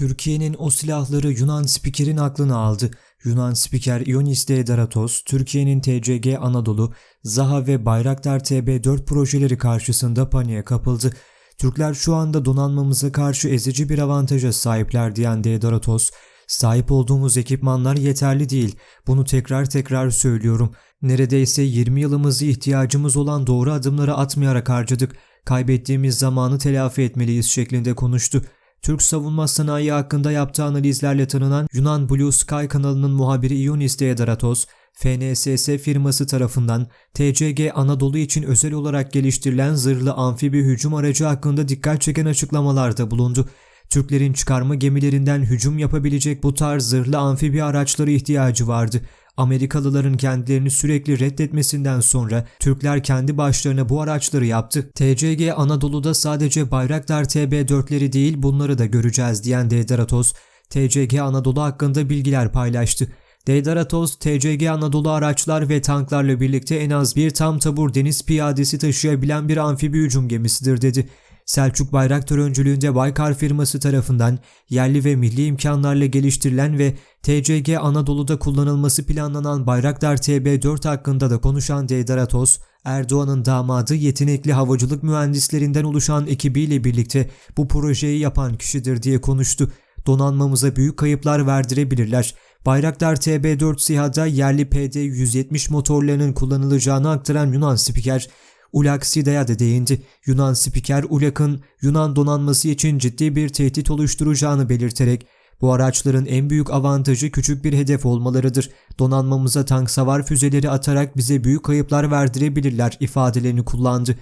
Türkiye'nin o silahları Yunan spikerin aklını aldı. Yunan spiker Ionis Daratos, Türkiye'nin TCG Anadolu, Zaha ve Bayraktar TB4 projeleri karşısında paniğe kapıldı. Türkler şu anda donanmamıza karşı ezici bir avantaja sahipler diyen Daratos, sahip olduğumuz ekipmanlar yeterli değil. Bunu tekrar tekrar söylüyorum. Neredeyse 20 yılımızı ihtiyacımız olan doğru adımları atmayarak harcadık. Kaybettiğimiz zamanı telafi etmeliyiz şeklinde konuştu. Türk savunma sanayi hakkında yaptığı analizlerle tanınan Yunan Blue Sky kanalının muhabiri Ionis Deodratos, FNSS firması tarafından TCG Anadolu için özel olarak geliştirilen zırhlı amfibi hücum aracı hakkında dikkat çeken açıklamalarda bulundu. Türklerin çıkarma gemilerinden hücum yapabilecek bu tarz zırhlı amfibi araçlara ihtiyacı vardı. Amerikalıların kendilerini sürekli reddetmesinden sonra Türkler kendi başlarına bu araçları yaptı. TCG Anadolu'da sadece Bayraktar TB4'leri değil bunları da göreceğiz diyen Deidaratos, TCG Anadolu hakkında bilgiler paylaştı. Deidaratos, TCG Anadolu araçlar ve tanklarla birlikte en az bir tam tabur deniz piyadesi taşıyabilen bir amfibi hücum gemisidir dedi. Selçuk Bayraktar öncülüğünde Baykar firması tarafından yerli ve milli imkanlarla geliştirilen ve TCG Anadolu'da kullanılması planlanan Bayraktar TB4 hakkında da konuşan Deidaratos, Erdoğan'ın damadı yetenekli havacılık mühendislerinden oluşan ekibiyle birlikte bu projeyi yapan kişidir diye konuştu. Donanmamıza büyük kayıplar verdirebilirler. Bayraktar TB4 SİHA'da yerli PD-170 motorlarının kullanılacağını aktaran Yunan spiker, Ulak Sida'ya da değindi. Yunan spiker Ulak'ın Yunan donanması için ciddi bir tehdit oluşturacağını belirterek bu araçların en büyük avantajı küçük bir hedef olmalarıdır. Donanmamıza tank savar füzeleri atarak bize büyük kayıplar verdirebilirler ifadelerini kullandı.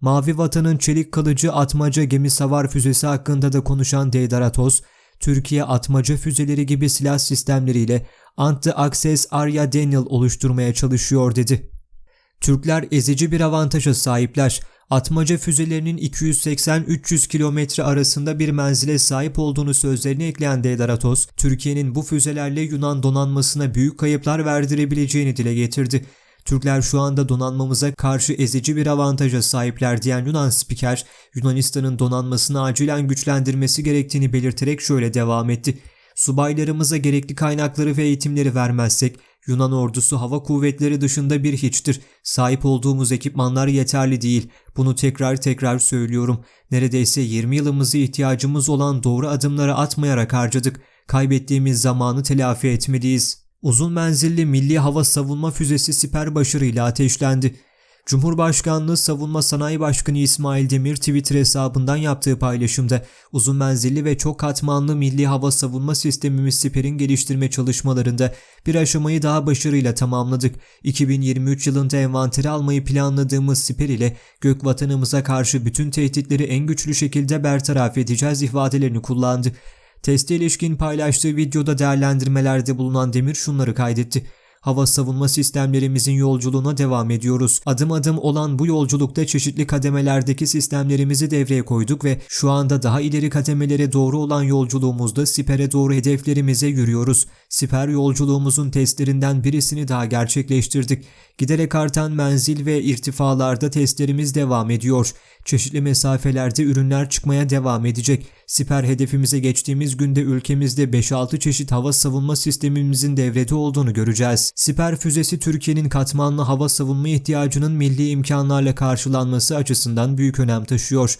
Mavi Vatan'ın çelik kalıcı atmaca gemi savar füzesi hakkında da konuşan Deidaratos, Türkiye atmaca füzeleri gibi silah sistemleriyle Anti-Access Arya Daniel oluşturmaya çalışıyor dedi. Türkler ezici bir avantaja sahipler. Atmaca füzelerinin 280-300 kilometre arasında bir menzile sahip olduğunu sözlerine ekleyen Deidaratos, Türkiye'nin bu füzelerle Yunan donanmasına büyük kayıplar verdirebileceğini dile getirdi. Türkler şu anda donanmamıza karşı ezici bir avantaja sahipler diyen Yunan spiker, Yunanistan'ın donanmasını acilen güçlendirmesi gerektiğini belirterek şöyle devam etti. Subaylarımıza gerekli kaynakları ve eğitimleri vermezsek Yunan ordusu hava kuvvetleri dışında bir hiçtir. Sahip olduğumuz ekipmanlar yeterli değil. Bunu tekrar tekrar söylüyorum. Neredeyse 20 yılımızı ihtiyacımız olan doğru adımları atmayarak harcadık. Kaybettiğimiz zamanı telafi etmeliyiz. Uzun menzilli milli hava savunma füzesi siper başarıyla ateşlendi. Cumhurbaşkanlığı Savunma Sanayi Başkanı İsmail Demir Twitter hesabından yaptığı paylaşımda uzun menzilli ve çok katmanlı milli hava savunma sistemimiz siperin geliştirme çalışmalarında bir aşamayı daha başarıyla tamamladık. 2023 yılında envanteri almayı planladığımız siper ile gök vatanımıza karşı bütün tehditleri en güçlü şekilde bertaraf edeceğiz ifadelerini kullandı. Teste ilişkin paylaştığı videoda değerlendirmelerde bulunan Demir şunları kaydetti. Hava savunma sistemlerimizin yolculuğuna devam ediyoruz. Adım adım olan bu yolculukta çeşitli kademelerdeki sistemlerimizi devreye koyduk ve şu anda daha ileri kademelere doğru olan yolculuğumuzda sipere doğru hedeflerimize yürüyoruz. Siper yolculuğumuzun testlerinden birisini daha gerçekleştirdik. Giderek artan menzil ve irtifalarda testlerimiz devam ediyor. Çeşitli mesafelerde ürünler çıkmaya devam edecek. Siper hedefimize geçtiğimiz günde ülkemizde 5-6 çeşit hava savunma sistemimizin devrede olduğunu göreceğiz. Siper füzesi Türkiye'nin katmanlı hava savunma ihtiyacının milli imkanlarla karşılanması açısından büyük önem taşıyor.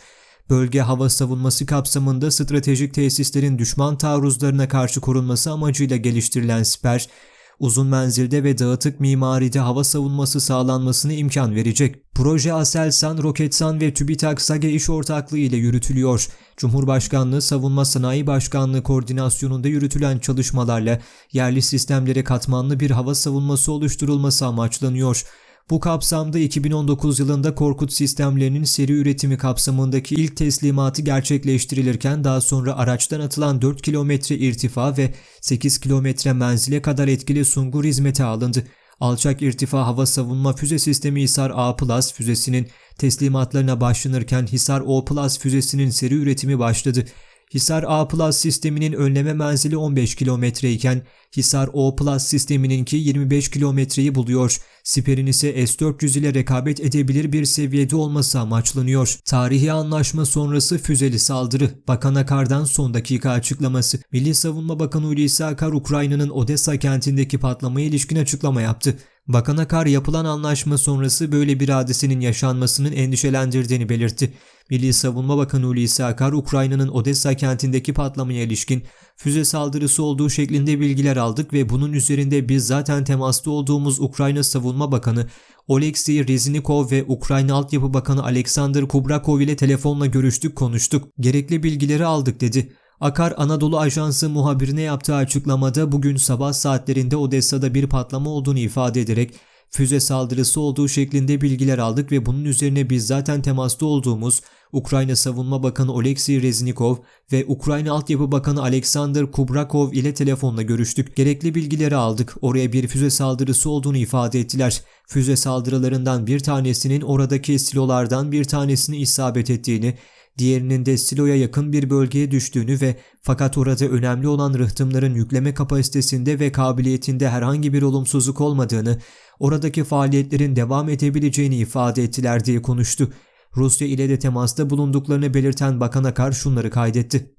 Bölge hava savunması kapsamında stratejik tesislerin düşman taarruzlarına karşı korunması amacıyla geliştirilen siper, uzun menzilde ve dağıtık mimaride hava savunması sağlanmasına imkan verecek. Proje Aselsan, Roketsan ve TÜBİTAK SAGE iş ortaklığı ile yürütülüyor. Cumhurbaşkanlığı Savunma Sanayi Başkanlığı koordinasyonunda yürütülen çalışmalarla yerli sistemlere katmanlı bir hava savunması oluşturulması amaçlanıyor. Bu kapsamda 2019 yılında Korkut sistemlerinin seri üretimi kapsamındaki ilk teslimatı gerçekleştirilirken daha sonra araçtan atılan 4 kilometre irtifa ve 8 kilometre menzile kadar etkili Sungur hizmete alındı. Alçak irtifa hava savunma füze sistemi Hisar A füzesinin teslimatlarına başlanırken Hisar O füzesinin seri üretimi başladı. Hisar A Plus sisteminin önleme menzili 15 kilometre iken Hisar O Plus sistemininki 25 kilometreyi buluyor. Siper'in ise S-400 ile rekabet edebilir bir seviyede olması amaçlanıyor. Tarihi anlaşma sonrası füzeli saldırı. Bakan Akar'dan son dakika açıklaması. Milli Savunma Bakanı Hulusi Akar Ukrayna'nın Odessa kentindeki patlamaya ilişkin açıklama yaptı. Bakan Akar yapılan anlaşma sonrası böyle bir hadisenin yaşanmasının endişelendirdiğini belirtti. Milli Savunma Bakanı Hulusi Akar, Ukrayna'nın Odessa kentindeki patlamaya ilişkin füze saldırısı olduğu şeklinde bilgiler aldık ve bunun üzerinde biz zaten temasta olduğumuz Ukrayna Savunma Bakanı Oleksiy Reznikov ve Ukrayna Altyapı Bakanı Alexander Kubrakov ile telefonla görüştük konuştuk. Gerekli bilgileri aldık dedi. Akar Anadolu Ajansı muhabirine yaptığı açıklamada bugün sabah saatlerinde Odessa'da bir patlama olduğunu ifade ederek füze saldırısı olduğu şeklinde bilgiler aldık ve bunun üzerine biz zaten temasta olduğumuz Ukrayna Savunma Bakanı Oleksiy Reznikov ve Ukrayna Altyapı Bakanı Alexander Kubrakov ile telefonla görüştük. Gerekli bilgileri aldık. Oraya bir füze saldırısı olduğunu ifade ettiler. Füze saldırılarından bir tanesinin oradaki silolardan bir tanesini isabet ettiğini, diğerinin de siloya yakın bir bölgeye düştüğünü ve fakat orada önemli olan rıhtımların yükleme kapasitesinde ve kabiliyetinde herhangi bir olumsuzluk olmadığını, oradaki faaliyetlerin devam edebileceğini ifade ettiler diye konuştu. Rusya ile de temasta bulunduklarını belirten Bakan Akar şunları kaydetti.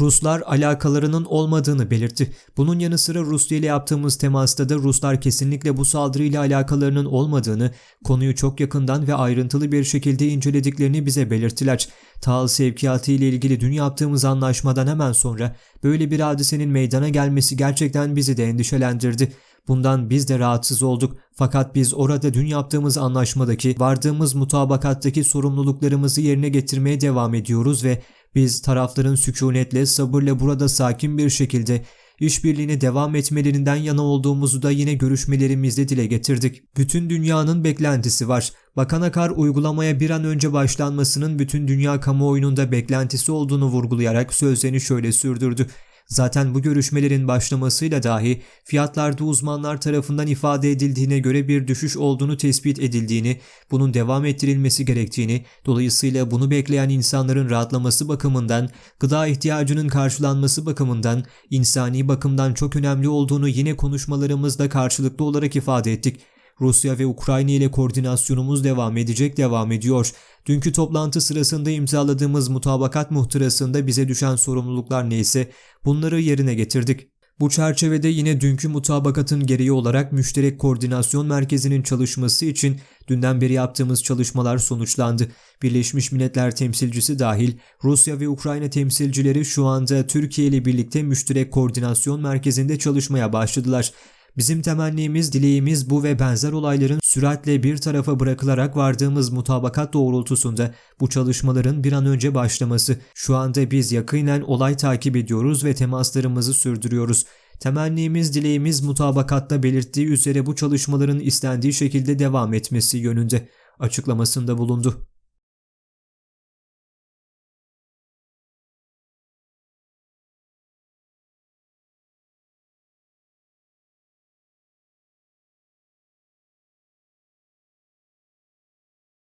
Ruslar alakalarının olmadığını belirtti. Bunun yanı sıra Rusya ile yaptığımız temasta da Ruslar kesinlikle bu saldırıyla alakalarının olmadığını, konuyu çok yakından ve ayrıntılı bir şekilde incelediklerini bize belirttiler. Tahıl sevkiyatı ile ilgili dün yaptığımız anlaşmadan hemen sonra böyle bir hadisenin meydana gelmesi gerçekten bizi de endişelendirdi. Bundan biz de rahatsız olduk. Fakat biz orada dün yaptığımız anlaşmadaki, vardığımız mutabakattaki sorumluluklarımızı yerine getirmeye devam ediyoruz ve biz tarafların sükunetle, sabırla burada sakin bir şekilde işbirliğine devam etmelerinden yana olduğumuzu da yine görüşmelerimizde dile getirdik. Bütün dünyanın beklentisi var. Bakan Akar uygulamaya bir an önce başlanmasının bütün dünya kamuoyunun da beklentisi olduğunu vurgulayarak sözlerini şöyle sürdürdü. Zaten bu görüşmelerin başlamasıyla dahi fiyatlarda uzmanlar tarafından ifade edildiğine göre bir düşüş olduğunu tespit edildiğini, bunun devam ettirilmesi gerektiğini, dolayısıyla bunu bekleyen insanların rahatlaması bakımından, gıda ihtiyacının karşılanması bakımından, insani bakımdan çok önemli olduğunu yine konuşmalarımızda karşılıklı olarak ifade ettik. Rusya ve Ukrayna ile koordinasyonumuz devam edecek, devam ediyor. Dünkü toplantı sırasında imzaladığımız mutabakat muhtırasında bize düşen sorumluluklar neyse bunları yerine getirdik. Bu çerçevede yine dünkü mutabakatın gereği olarak müşterek koordinasyon merkezinin çalışması için dünden beri yaptığımız çalışmalar sonuçlandı. Birleşmiş Milletler temsilcisi dahil Rusya ve Ukrayna temsilcileri şu anda Türkiye ile birlikte müşterek koordinasyon merkezinde çalışmaya başladılar. Bizim temennimiz, dileğimiz bu ve benzer olayların süratle bir tarafa bırakılarak vardığımız mutabakat doğrultusunda bu çalışmaların bir an önce başlaması. Şu anda biz yakinen olay takip ediyoruz ve temaslarımızı sürdürüyoruz. Temennimiz, dileğimiz mutabakatta belirttiği üzere bu çalışmaların istendiği şekilde devam etmesi yönünde açıklamasında bulundu.